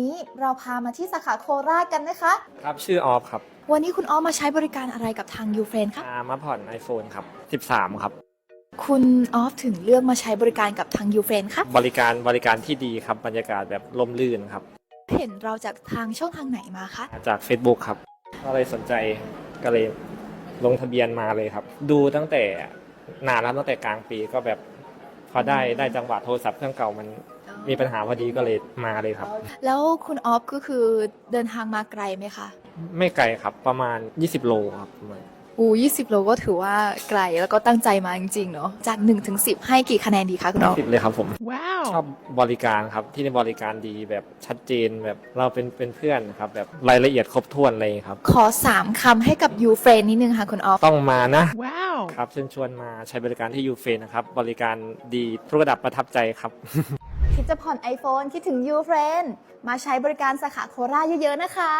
นี้เราพามาที่สาขาโคราชกันนะคะ ครับ ชื่อออฟครับ วันนี้คุณออฟมาใช้บริการอะไรกับทางยูเฟรนคะมามาผ่อน iPhone ครับ 13 ครับ คุณออฟถึงเลือกมาใช้บริการกับทางยูเฟรนคะบริการบริการที่ดีครับ บรรยากาศแบบร่มรื่นครับ เห็นเราจากทางช่องทางไหนมาคะ จาก Facebook ครับ ก็เลยสนใจก็เลยลงทะเบียนมาเลยครับ ดูตั้งแต่นานแล้วตั้งแต่กลางปีก็แบบพอได้ได้จังหวะโทรศัพท์เครื่องเก่ามัน มีปัญหาพอดีก็เลยมาเลยครับ แล้วคุณออฟก็คือเดินทางมาไกลไหมคะ ไม่ไกลครับประมาณ 20 โลครับประมาณอู20โลก็ถือว่าไกลแล้วก็ตั้งใจมาจริงๆเนาะจาก1ถึง10ให้กี่คะแนนดีคะคุณออฟสิบเลยครับผม Wow. ชอบบริการครับที่นี่บริการดีแบบชัดเจนแบบเราเป็นเป็นเพื่อนครับแบบรายละเอียดครบถ้วนเลยครับ ขอ 3คำให้กับยูเฟรนนิดนึงค่ะคุณออฟต้องมานะ Wow. ครับเชิญชวนมาใช้บริการที่ยูเฟนนะครับบริการดีทุกระดับประทับใจครับ คิดจะผ่อน iPhone คิดถึงยูเฟรนมาใช้บริการสาขาโคราชเยอะๆนะคะ